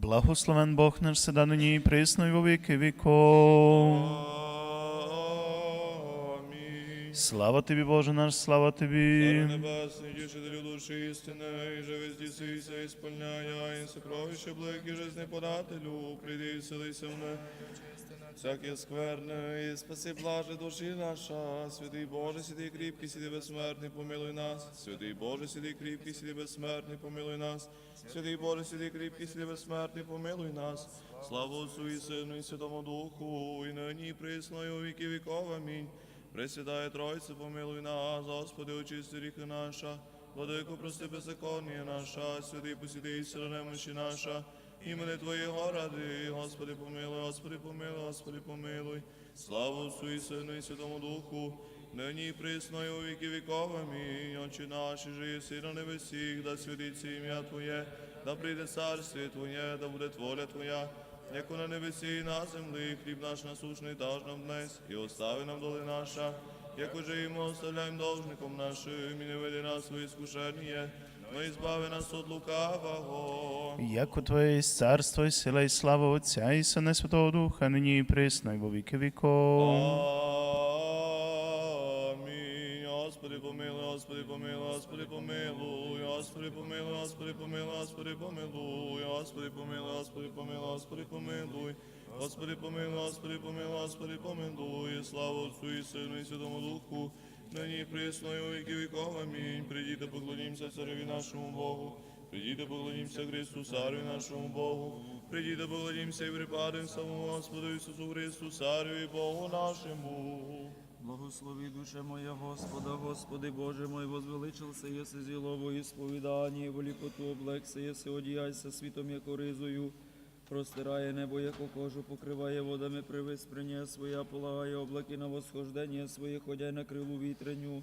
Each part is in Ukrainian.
Благословен Бог наш седа нині і присно і во віки віков. Слава тобі, Боже наш, слава тобі. Небесний, тішителю душі істини, і же вездісися, і сповняя, і сокровище блеки, жизни подателю, прийди і селися в не. Всяке скверне, і спаси блаже душі наша, святий Боже, сиди кріпкий, сиди безсмертний, помилуй нас. Святий Боже, сиди кріпкий, сиди безсмертний, помилуй нас. Святий Боже, сиди кріпкий, сиди безсмертний, помилуй нас. Слава Отцу і Сину, і Святому Духу, і нині, і у віки віков. Амінь. Пресвятая Тройце, помилуй нас, Господи, очисти ріхи наша, Владико, прости беззаконня наша, святий посіди сила немощі наша, імени Твоєго ради, Господи, помилуй, Господи, помилуй, Господи, помилуй. Слава Отцу і Сину, і Святому Духу, нині і присно, і у віки віков. Амінь. Отче наші, же єси на небесіх, да святиться ім'я Твоє, да прийде царствие Твоє, да буде воля Твоя, Яко на небесі і на землі, хліб наш насущний даж нам днес, і остави нам доли наша, як уже йому оставляємо должником нашим, і не веди нас у свої скушення, но і збави нас від лукавого. Яко Твоє є царство і сила і слава Отця і Сина Святого Духа, нині і присно і во віки віков. Амінь. Господи, помилуй, Господи, помилуй, Господи, помилуй, Господи, помилуй, Господи, помилуй, Господи, помилуй, Господи, помилуй, Господи, помилуй, Господи, помилуй. Господи, помилуй, Господи, помилуй, Господи, помилуй. Слава Отцу і Сину і Святому Духу, нині присно і у віки віков. Амінь. Прийдіте, поклонімося цареві нашому Богу. Прийдіте, поклонімося Христу, царю нашому Богу. Прийдіте, поклонімося і припадемо самому Господу Ісусу Христу, царю Богу нашому. Благослови душе моя Господа, Господи Боже мой, возвеличился єси зілово і сповідання, і волікоту облекся, єси одіяйся світом, яко ризою, простирає небо, яко кожу, покриває водами привиспрення своя, полагає облаки на восхождення своє, ходяй на крилу вітреню.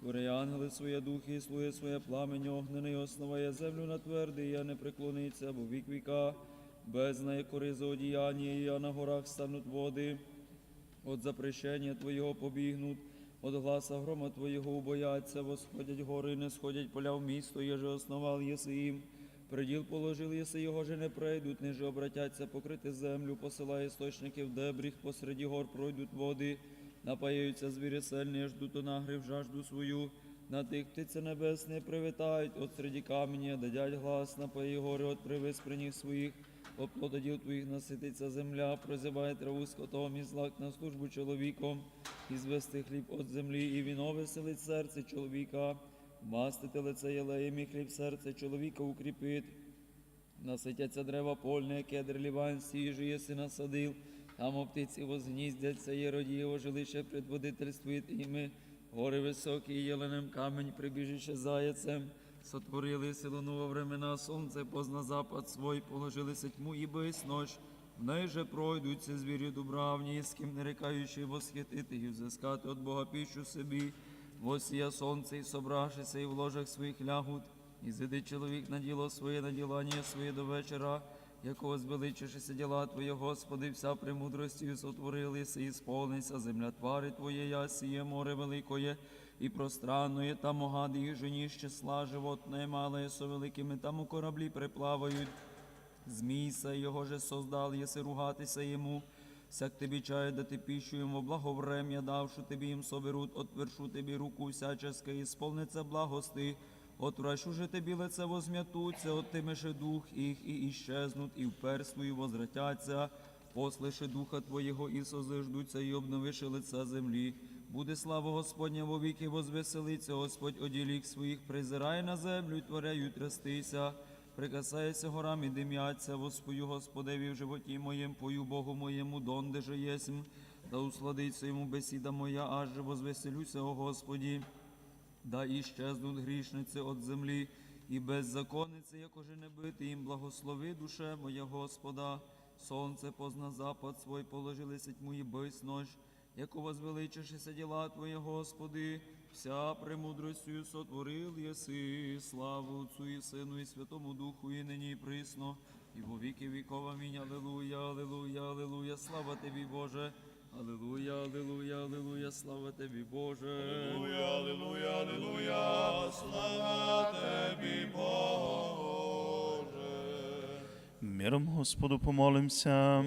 Твори ангели своє духи, і слує своє пламень огнений, основає землю на твердий, я не преклониться, бо вік віка, без неї коризо одіяння, я на горах стануть води. От запрещення Твоєго побігнуть, от гласа грома Твоєго убояться, восходять гори, не сходять поля в місто, єже основал єси їм. Приділ положив єси, його же не пройдуть, ниже обратяться покрити землю, посилає істочники в дебріх, посереді гор пройдуть води, напаються звірі сильні, ждуть нагрив жажду свою. На тих птиці небесні привітають, от середі камені, дадять глас, напої гори, от привис при них своїх. От плододіл твоїх насититься земля, прозиває траву скотом і злак на службу чоловіком, і звести хліб від землі, і віно веселить серце чоловіка, мастити лице єлеєм і хліб серце чоловіка укріпить. Наситяться дерева польне, кедр ліванський, їжі єси насадив, там оптиці возгніздяться, є родієво жилище предводительствує іми, гори високі, єленем камінь прибіжище заяцем. Сотворили силу во времена, сонце позна запад свой, положилися тьму і без ночь. В неї же пройдуться звірі дубравні, з ким не рекаючи восхитити і взискати от Бога піщу собі. Восія сонце і собравшися, і в ложах своїх лягуть, і зиди чоловік на діло своє, на ділання своє до вечора, якого звеличишися діла Твоє, Господи, вся премудростю сотворилися, і сповниться земля твари Твоє, ясіє море великое, і пространное, там огади і жені числа животне, мале со великими, там у кораблі приплавають. Змійся, його же создал, єси ругатися йому. Всяк тобі чає дати піщу йому, благоврем'я давшу тобі їм соберуть, отвершу тобі руку всяческа, і сповниться благости. Отвращу же тобі лице возм'ятуться, отимеше дух їх і іщезнуть, і впер свою возвратяться. Послиши духа Твоєго і созиждуться, і обновиши лице землі. Буде слава Господня во віки, возвеселиться, Господь оділік своїх, призирай на землю, творею трястися. Прикасається горам і дим'яться, воспою Господеві в животі моєм, пою Богу моєму, донде же єсмь, да усладиться йому бесіда моя, аж же возвеселюся, о Господі. Да іщезнуть грішниці от землі, і беззаконниці, як уже не бити їм, благослови душе моя Господа. Сонце позна запад свой, положилися тьму і бись ночь, яко возвеличишися діла Твоє, Господи, вся премудростю сотворил єси, славу Отцу і Сину, і Святому Духу, і нині, і присно, і во віки віков. Амінь. Алілуя, алілуя, алілуя, слава Тобі, Боже. Алілуя, алілуя, алілуя, слава Тобі, Боже. Аллилуйя, аллилуйя, аллилуйя, слава Тобі, Боже. миром Господу помолимся.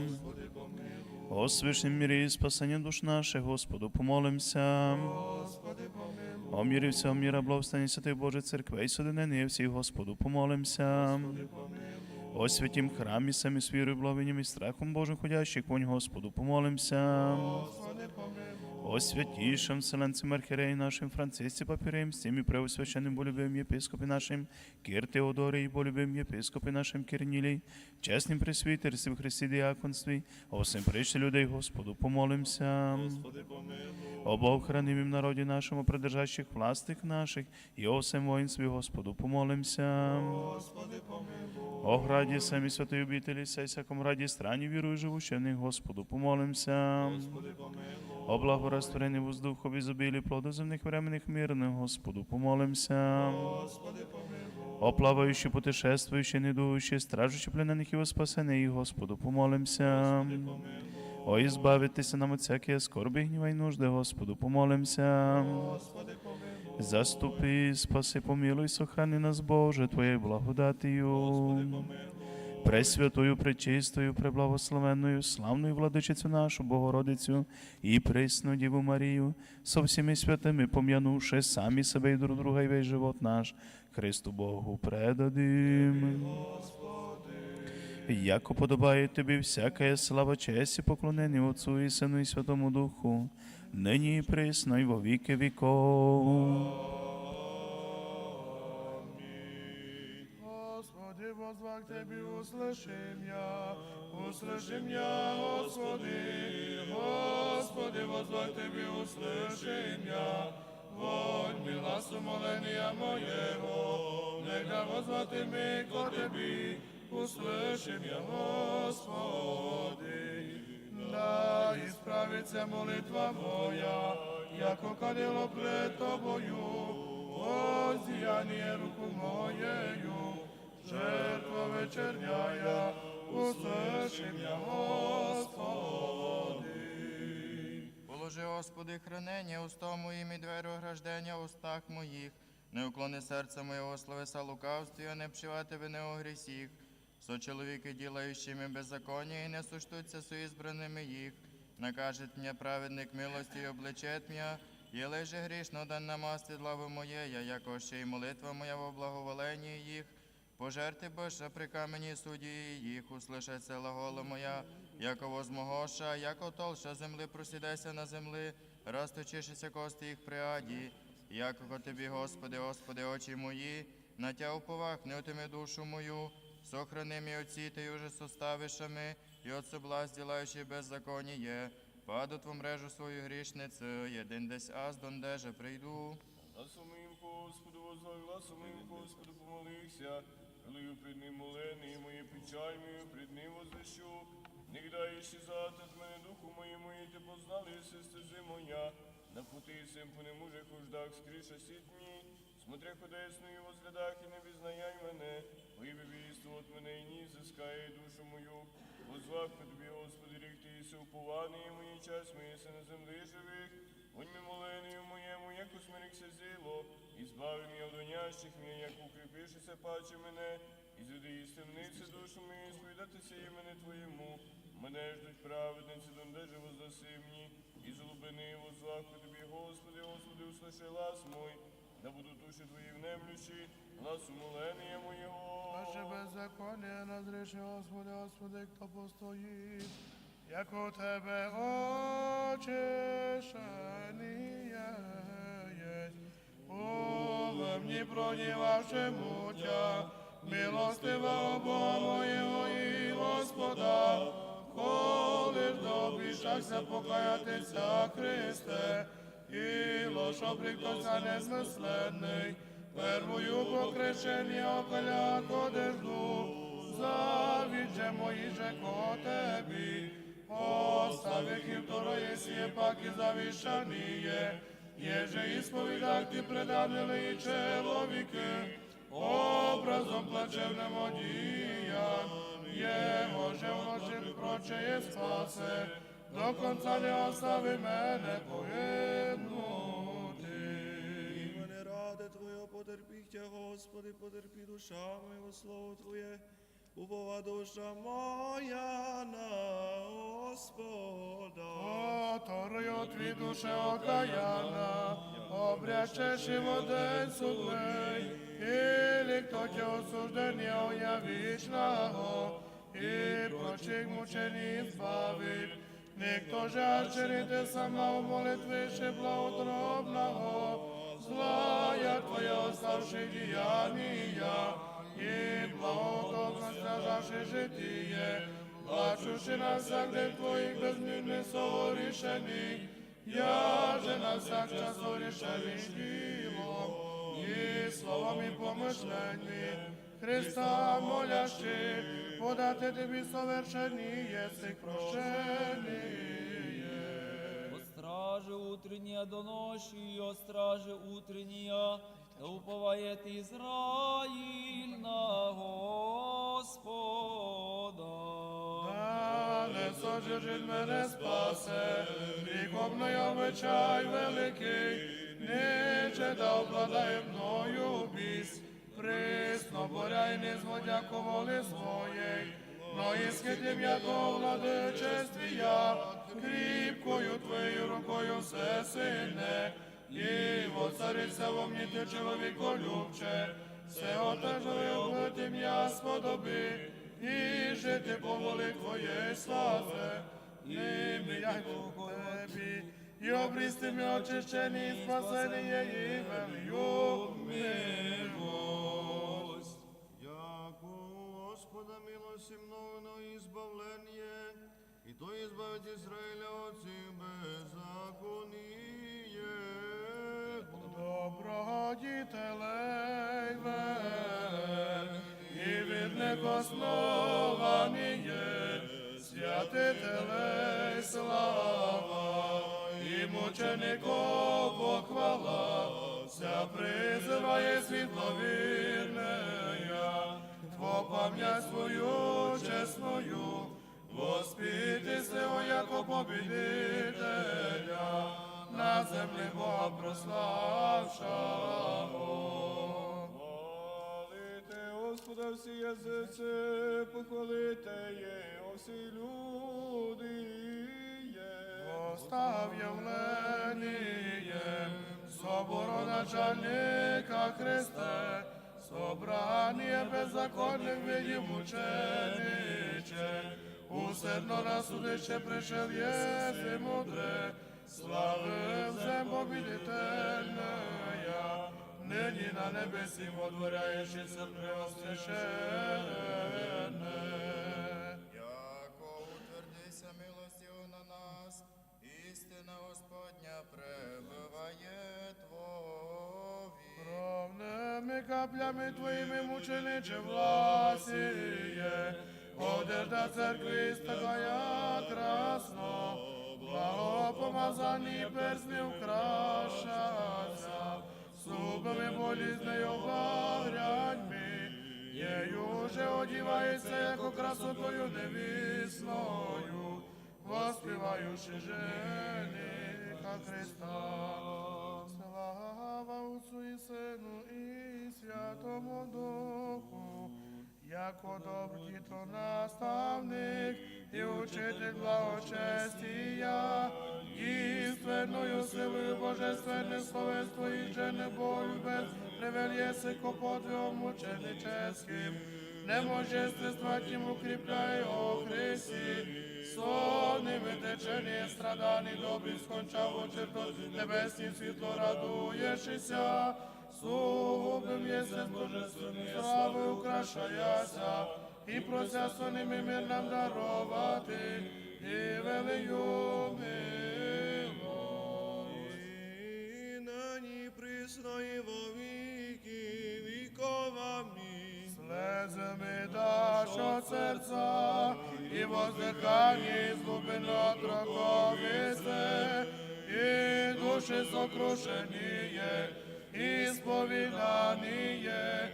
О свишнім мірі і спасення душ наших, Господу помолимся. О мірі всього міра, благостані Святої Божої Церкви, і судинені всіх, Господу помолимся. О святім храмі, самі з вірою, благовінням і страхом Божим ходящих, вонь Господу помолимся. О святішим вселенцем архіреї нашим Францисці Папіреєм, з тим і преосвященним болюбим єпископі нашим, Кір Теодорі, болюбим єпископі нашим Кирнілій, чесним пресвітерстві в Христі діаконстві, о всім прийшли людей, Господу помолимся. Господи, помилуй. О Бог хранимім народі нашому, придержащих властих наших, і о всем воїнстві, Господу помолимся. Господи, помилуй. О граді самі святої обітелі, сей всякому раді страні вірую, живущи в Господу помолимся. Господи, помилуй. О благорастворенні воздуху, в ізобілі плоду земних временних мирних, Господу помолимся. Господи, помилуй. О плаваючи, путешествуючи, недуючи, стражучи пленених і спасених, Господу помолимся. О, ізбавитися нам от всякої скорби, гніва й нужди, Господу помолимся. Господи, помилуй. Заступи, спаси, помилуй, сохрани нас, Боже, Твоєю благодатію. Пресвятою, пречистою, преблагословенною, славною владичицю нашу Богородицю і присну Діву Марію, со всіми святими пом'янувши самі себе і друг друга і весь живот наш, Христу Богу предадим. Яко подобає тобі всяка слава, честь і поклонення Отцу і Сину і Святому Духу, нині і присно, і во віки віков. Господи, возвах Тебе, услышим я, услышим я, Господи, Господи, возвах Тебе, услышим я, вонь мила сумоления моего, нека возвати ми ко Тебе, услышим я, Господи, да исправится молитва моя, яко кадило пред Тобою, Воздіяння руку моєю, жертва вечерняя, услышим я, Господи. Положи, Господи, хранення устом моїм і двері ограждення в устах моїх. Не уклони серце моєго словеса лукавстві, а не тебе не о грісіх. Со чоловіки, ділаючими беззаконня, і не суштуться со ізбраними їх. Накажет мені праведник милості і обличет м'я, єлей же грішно дан намасти славу моєя, яко ще й молитва моя во благоволенні їх. Пожерти Божа при камені судді їх, услышаться глагола моя, яко возмогоша, яко толша земли просідайся на земли, розточишися кости їх при аді. Яко тобі, Господи, Господи, очі мої, на тя уповах, не отими душу мою, сохрани мій отці, ти уже составишами, і от соблазн, ділаючи беззаконіє, паду ту мрежу свою грішницю, єдин десь аз, дондеже прийду. Гласу моїм Господу, возвай, гласу моїм Господу, помолився, лию пред ним молений, моє печаль мою пред ним возвещу. Нігда іщезати от мене духу моєму, і ти познали, стежи моя. На пути сим по немужих хуждах скриша сітні. Смотря ходесною возглядах і не візнаяй мене, Поїби війство от мене і ні зискає душу мою. Возвах по тобі, Господи, рік ти єси упований, і мої час мої си на землі живих. Будь ми моленою моєму, як усмирикся зіло, і збави мій от гонящих мій, як укріпишися паче мене, і зведи із темниці душу мою, і сповідатися імене Твоєму. Мене ждуть праведниці, дондеже воздаси мені, і з глибини возвах по тобі, Господи, Господи, услыши глас мой, да будуть душі Твої внемлющі, глас умолення моєго. Наше беззаконие назреши, Господи, Господи, хто постоїть, як у Тебе. Уве мені пронівавши мутя, милостива Бога моєго і Господа, коли ж добішався покаятися, Христе, і лошо приктося незмисленний, первою покрещення околя кодежду, завідже мої же ко тебі, і второе сіє пак і завішаніє, єже ісповідах ти преданили і чоловіки, образом плачевним одіян, Його же вночі прочеє спасе, до конца не остави мене погибнути. Мене ради Твоє потерпіхтя, Господи, потерпі душа моєго слово Твоє. Упова душа моя на Господа. Которою твій душе окаяна, обрячеш і в один судний, или кто те осуждення я вічного, і прочих мучені збавить. Ніхто же те сама у молитви ще благотробного, злая твоя оставши діяння, благотобно стражавши житіє, плачуши на всяк день твоїх безмірних согорішених, я же на всяк час горішений ділом, і словом і помишленні, Христа молящи, подати тобі совершені єси прощення. О страже утренняя до ночи, о страже утренняя, да уповает Израиль на Господа. Да не сожежить мене спасе, гріховний обичай великий, ніче да обладає мною біс, присно боря й не зводя коволи своєї, но і схитим яко владичестві я, кріпкою твоєю рукою все сильне, і воцариться во мені ти чоловіколюбче, все отежове облетим я сподоби, і жити по волі твоєї слави, і мріяй Богу тебі, і обрісти ми очищені, і спасені її велію милость. Яко Господа милости много избавление, и то избавить Израиля от всех беззаконие. Доброго і від некоснованіє, святителей слава, і мучеников похвала, вся призиває світловірнея, Тво пам'ять свою чесною, яко побідителя, на землі Бога прославшого. Хвалите Господа всі язиці, похвалите Його всі люди. Постав явление, собору начальника Христе, собрание беззаконных видів мучениче, усердно на судище пришел єси мудре, слави всем победительная, нині на небесі водворяєшся преосвященне. Яко утвердися милостю на нас, істина Господня пребиває Твові. Кровними каплями твоїми мучениче власіє, одежда церкви стагая красно, благопомазані персни украшаться, зубами болізнею багряньми, Єю же одівається, яко красотою невісною, воспіваючи жениха Христа. Слава Отцу і Сину і Святому Духу, яко добрий то наставник і учитель благочестія, істинною силою божественне словенство і же не болю без ревельєси копотвом мученическим, неможествества тим укріпляє о Христі, сонними течені страданий добрий скончав очерто небесні світло радуєшися, сугубим єсен божественної слави украшаяся, і прося сонними мир нам дарувати, і велию милость. І нині присно і во віки віков. Амінь. Слезами даш от серця, і воздихання з глубино троковице, і душі сокрушеніє, і сповіданіє,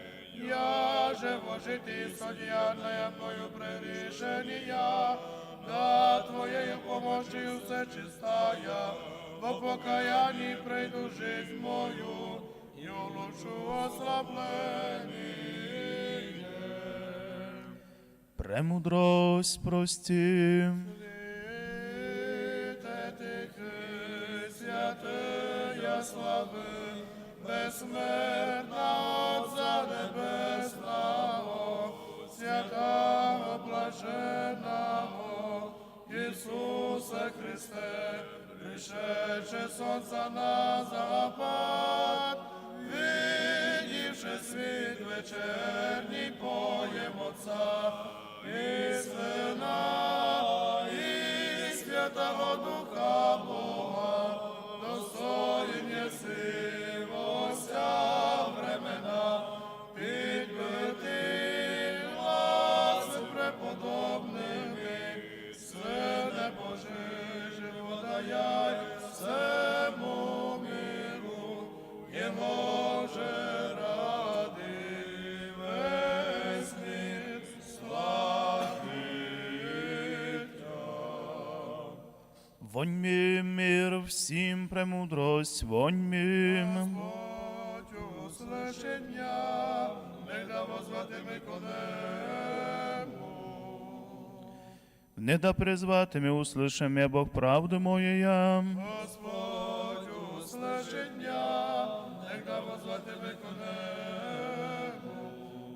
я же вожити содіянная мною прирішення, да Твоєю помощью все чистая, во покаянні прийду жизнь мою, і улучшу ослаблення. Премудрость прости. Святия слави, безсмертна Отця Небесного, святого блаженного, Ісусе Христе, пришедше сонця на запад, видівши світ вечерній поєм Отця і Сина, Вонь ми мир всім премудрость, вонь ми. Господь услышення, не да возватиме конему. Не да призвати ми услышим я Бог правду моя. Господь услышення, не да возватиме конему.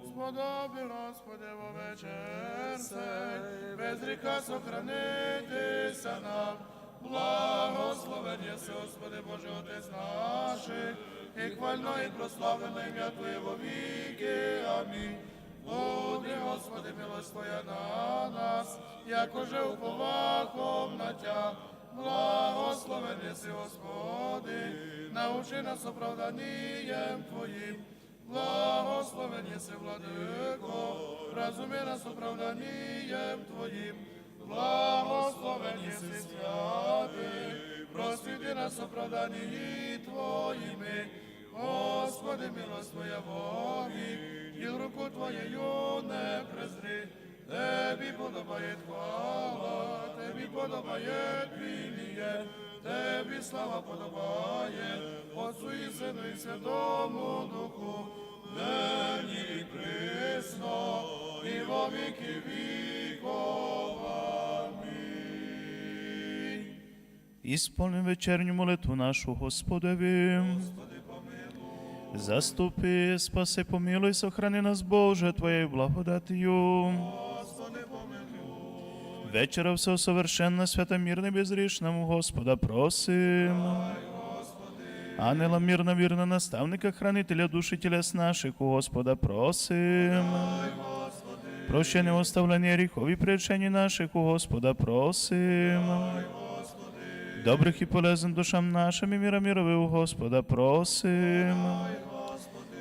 Сподоби, Господи, во вечер сей, без гріха сохранитися нам. Благословен єси, Господи Боже, Отець наших, і хвально і прославлено ім'я Твоє во віки. Амінь. Буде, Господи, милость на нас, як уже уповахом на Тя. Благословен єси, Господи, научи нас оправданням Твоїм. Благословен єси, Владико, разуми нас оправданням Твоїм. Благословен єси святий, просвіти нас оправданні Твоїми. Господи, милость Твоя вовік, і руку Твоєю не презри. Тебі подобає хвала, Тебі подобає піліє, Тебі слава подобає, Отцу і Сину і Святому Духу, нині і присно, і во віки віков. Ісполним вечерню молитву нашу Господеві. Заступи, спаси, помилуй, сохрани нас, Боже, Твоєю благодатію. Вечера все совершенно, свята мирна, безрішному Господа просим. Ангела мирно, вірно, наставника, хранителя душі тілес наших, у Господа просим. Прощення оставлення гріхові причені наших, у Господа просим. Добрих і полезних душам нашим і міра у Господа просим.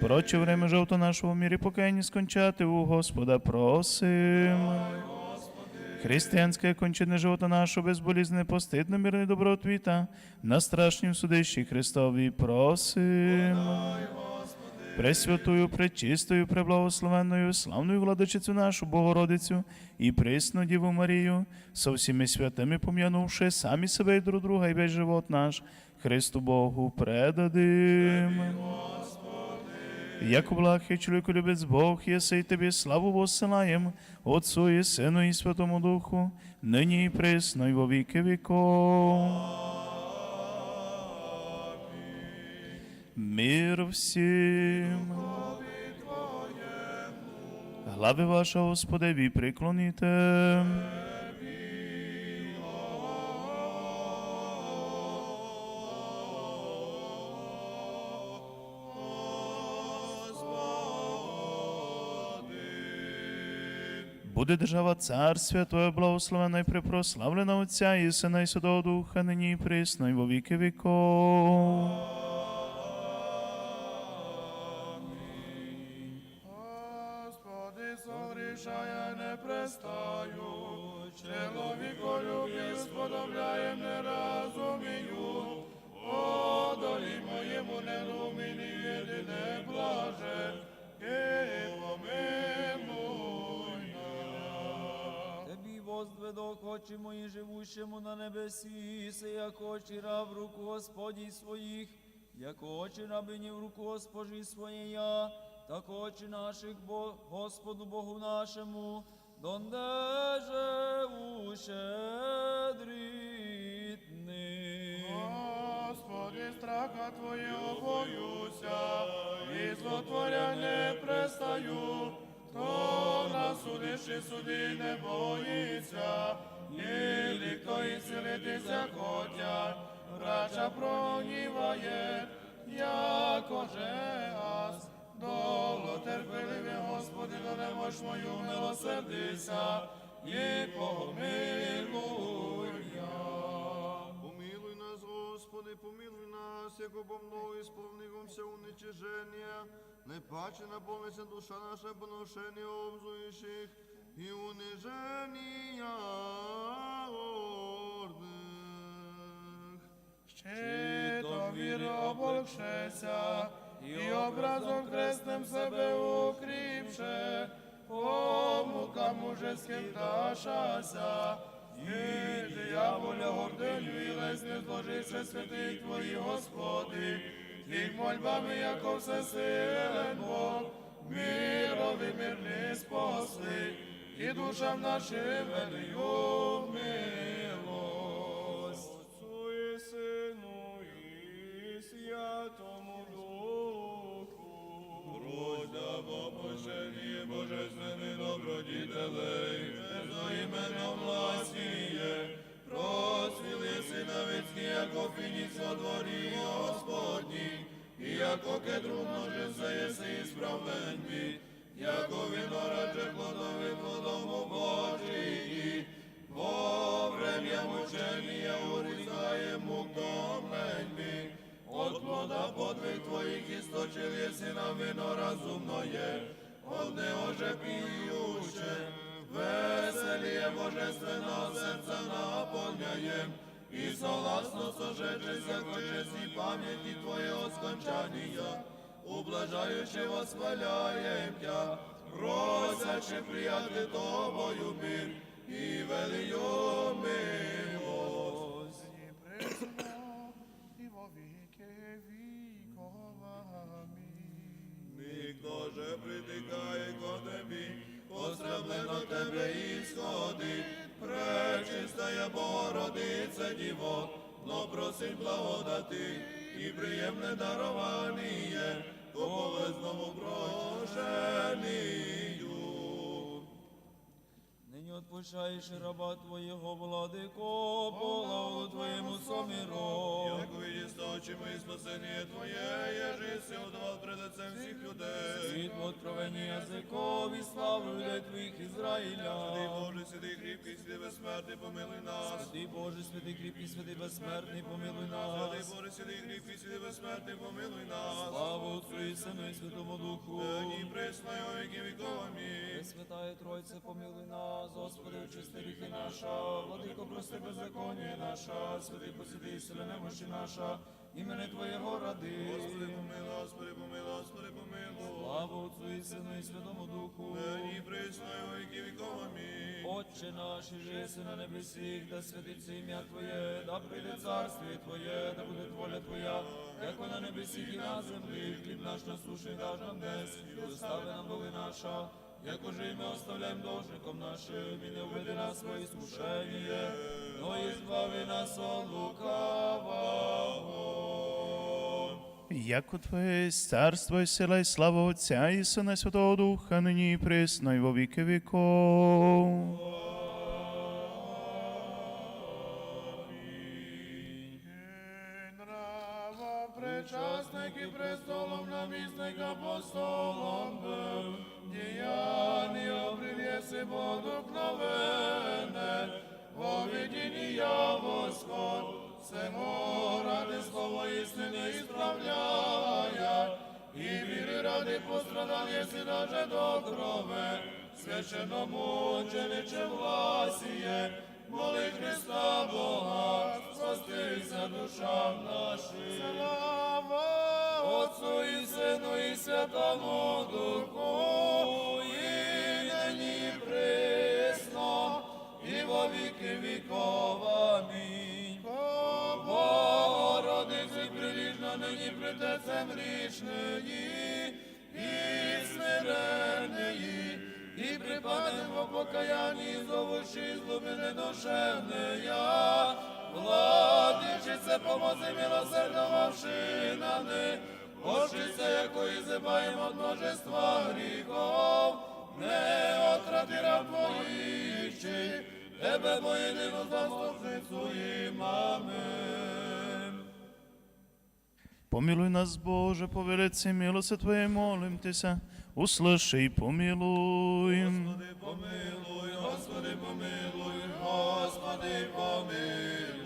Проче время жовто нашого мірі покаяння скончати у Господа просим. Християнське кончене живота нашого безболізне, постидно, мирне добротвіта, на страшнім судищі Христові просим. Пресвятую, пречистою, преблагословенною, славною владичицю нашу Богородицю і присну Діву Марію, со всіми святими пом'янувши самі себе і друг друга, і весь живот наш Христу Богу предадим. Як блахи чоловіку любець Бог, єси й тобі славу посилаєм, Отцу і Сину і Святому Духу, нині і присно, і во віки віков. Мир всім. Глави ваша, Господеві, приклоніте. Буде держава царствя Твоє благословена і припрославлена Отця і Сина і Святого Духа, нині і присно, і во віки віков. Возведок очі мої живущему на небесі, се як очі раб руку Господі своїх, як очі рабині в руку Госпожі своєя, так очі наших Бо, Господу Богу нашому, дондеже ущедрітни. Господи, страха Твоєго боюся, і злотворя не престаю, хто на судиші суди не боїться, і хто і силитися хотя, рача прогніває, якоже ас. Доло терпеливі, Господи, до немощ мою милосердися, і помилуй. Помилуй нас, Господи, помилуй нас, як обо мною сповнився уничиження, не паче наповниться душа наша поношення обзуючих і униження ордних. Щитом віри оболчеся, і образом хрестним себе укріпше, по мукам мужеським дашася, і дияволя гординю і лезь не зложивши святих Твої, Господи, Тих мольбами, яко всесилен Бог, мирові мирні спасли, і душам нашим велию милость. Отцу і Сину і Святому Духу. Грудя попущені божественний добродітелей, за іменем власніє, розцвіли синовицькі, яко фініць во дворі яко кедру множиться єси і справленні, яко винораджа плодовим плодом у Божії, во врем'я мучення урізає мук томленьми, от плода подвиг твоїх істочил єси на вино разумное, от него же піюче, веселіє божественного серця наповняєм, і согласно сожечеся к честі пам'яті Твоєго скончання, ублажаючи восхваляєм Тя, просячи прияти Тобою мир і велию милость. І во віки віков. Амінь. Ніхто же ко Тебі, посрамлено Тебе ісходи, пречистая Бородице Діво, но просить благодати і приємне дарование, по болезному прошенію. Нині раба Твоєго, владико, полаву Твоєму соміро. Як видість очі мої спасення Твоє, єжи си удавав пред лицем всіх людей. Світло откровення язикові, славу людей Твоїх Святий Ізраїля. Боже, святий кріпкий, святий безсмертний, помилуй нас. Святий Боже, святий кріпкий, святий безсмертний, помилуй Святий нас. Боже, святий кріпкий, святий безсмертний, помилуй нас. Слава Отцю і Сину і Святому Духу. Нині во віки віков. Амінь. Пресвятає Тройце, помилуй нас, Господи, очисти ріхи наша, владико, прости беззаконня наша, святий посіди сили немощі наша, імени Твоєго ради. Господи, помилуй, Господи, помилуй, Господи, помилуй. Слава Отцу і Сину і Святому Духу. Нині во віки віков. Амінь. Отче наш, і єси на небесіх, да святиться ім'я Твоє, да прийде царствіє Твоє, да буде воля Твоя, як на небесіх і на землі, хліб наш насушний даж нам днес, і достави нам доли наша, як уже і ми оставляємо должником нашим, і не введи нас в своє искушення, но і нас от лукавого. Яко Твоє царство и сила і слава Отця і Сина Святого Духа, нині і пресно, і во віки віков. І престолом намісник апостолом був, діяння принеси водокновене, во видіння восход, всего ради слово істини ісправляє, і віри ради пострадав, єси даже до крови, священному чиниче власіє, моли Христа Бога, спастися душам нашим. Слава Отцу і Сину і Святому Духу, і нині присно, і во віки віков. Амінь. Богородиці приліжна нині пред Отцем грішної, і смиреної, і припадемо покаянні, зовущи злобини душевне я. Помилуй нас, Боже, по велиці милости Твоєї молим Тися, услыши і помилуй. Господи, Помилуй, Господи, помилуй, Господи, помилуй.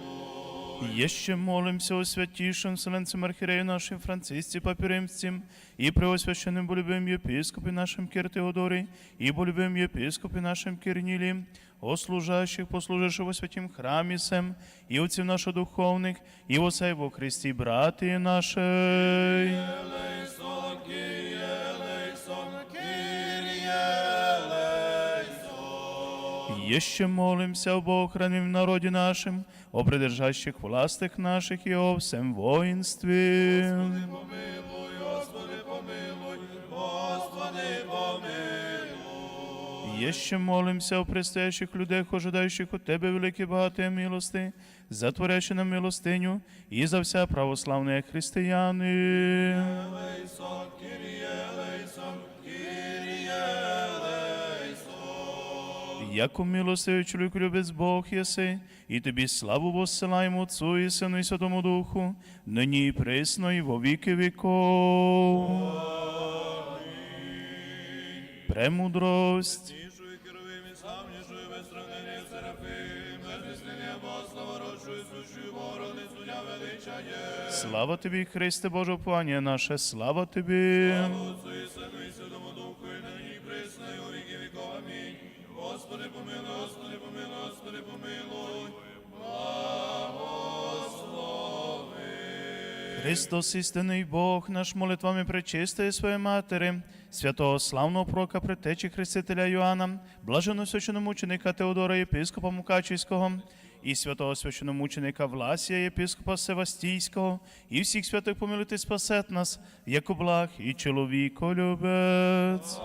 Еще молимся о святейшем Вселенцем Архиерею нашим Франциске Папе Римским и преосвященном болюбим епископе нашим Кир Теодоре и болюбим епископе нашим Кирниле, о служащих, послуживших во святім храмі сем, і отців наших духовних, і оце во Христі, брати наші. Еще молимся об охране в народе нашем, о придержащих властях наших и о всем воинстве. Помилуй, Господи, помилуй, Господи, помилуй. Еще молимся о предстоящих людях, ожидающих от Тебе великі багаті милости, затворящи нам милостиню і за вся православні християни. Елейсон, Кир'є, Елейсон. Яко милостивий чоловік любець Бог єси, і тобі славу воссилаємо Отцу і Сину і Святому Духу, нині і присно, і во віки віков. Премудрость. Слава тобі, Христе Боже, пані наше, слава тобі. Отцу і Сину Господи, помилуй. Христос, істинний Бог, наш молитвами пречистої своєї матері, святого славного пророка предтечі Хрестителя Йоанна, блаженного священомученика Теодора єпископа Мукачівського, і святого священомученика Власія, єпископа Севастійського, і всіх святих помилуйте спасет нас, як благ і чоловіко любець.